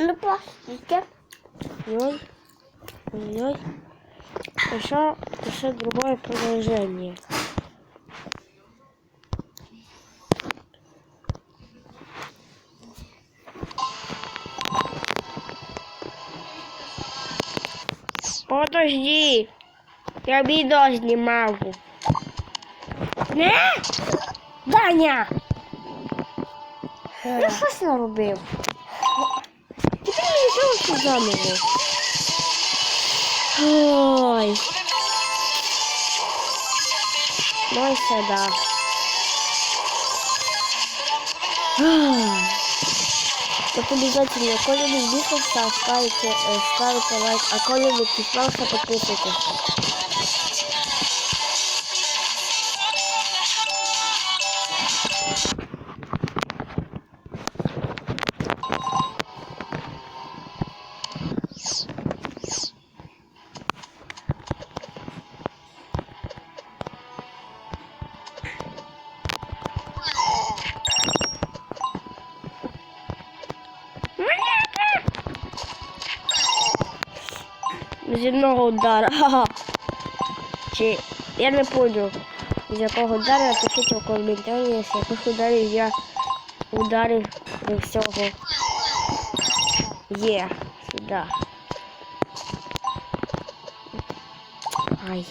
Ну, пластики. Ой, ой. Еще, еще другое продолжение. Подожди. Я відео знімав. Не? Даня! Я щось наробив Тепер мені залишилося заново. Ой. Ну и сюда. Вот обязательно, коли не збігався, ставите, э, ставите лайк, а коли не підписався, підписуйтесь. З одного удара. Ха-ха. Чи я не понял, з якого удару напишіть у коментарі, з яких ударів я ударив до всього. Є, сюди. Ай.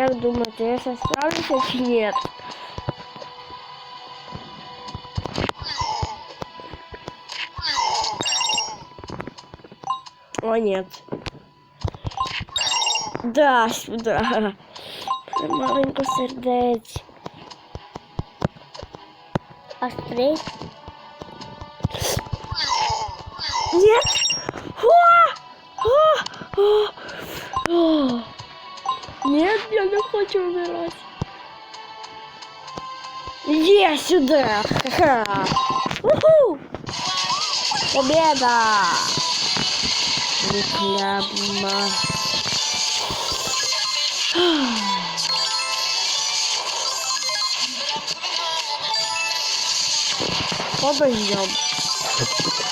Як думаєте, я сейчас справлюся чи нет? О, нет. Да, сюда. Маленько сердець. Острей. Нет! О! О! О! О! Я не хочу умирать. Е, сюда! Уху! Победа! Реклама. Подождем.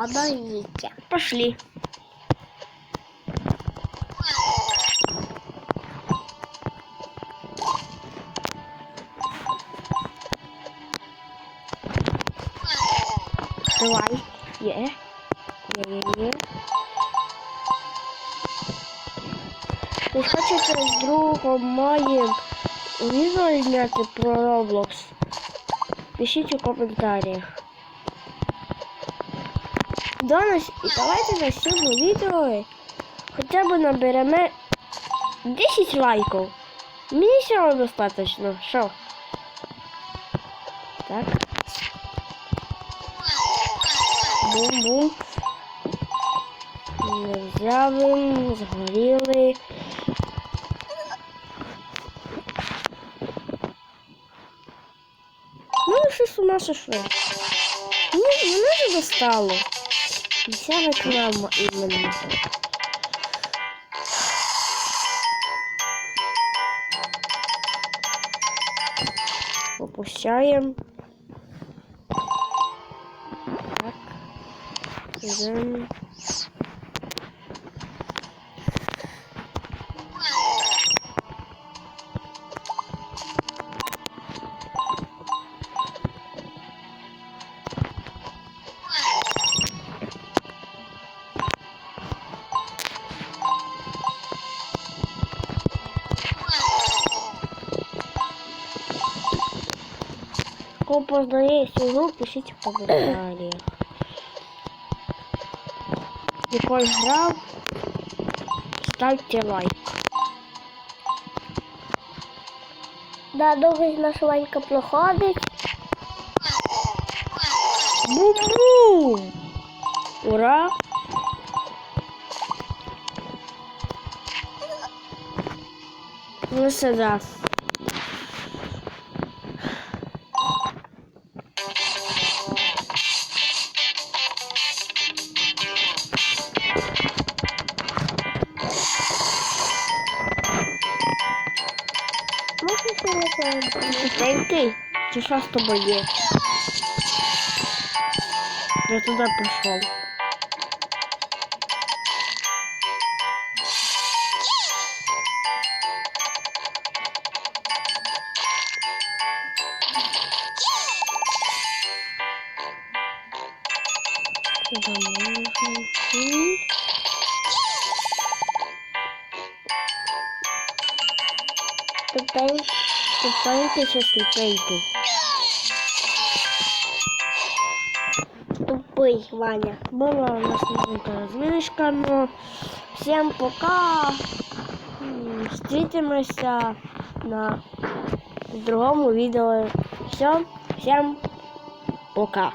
Подождите. Пошли. Давай. Є. Є, є, є. Ви хочете з другом моїм відео зняти про Roblox? Пишіть у коментарях. До нас і давайте на цьому відео хоча б наберемо 10 лайків. Мені все одно достатньо. Що? Так. Бум-бум. Не взяли, згоріли. Ну, щось у нас ішло. Ну, мене ж достало. Вся реклама іменно. Опущаем. Так. Идем. кого позднее сезон, пишите в комментариях. Если играл, ставьте лайк. Да, довгий наш Ванька проходить. Бум-бум! Ура! Ну сюда. да. Можна сьогодні? Тенький, чи що з тобою є? Я туди пішов. Куда можно идти? ступеньки, ступеньки ще ступеньки. Тупий Ваня. Була у нас маленька розминочка, ну всім пока. Встретимося на другому відео. Все, всім пока.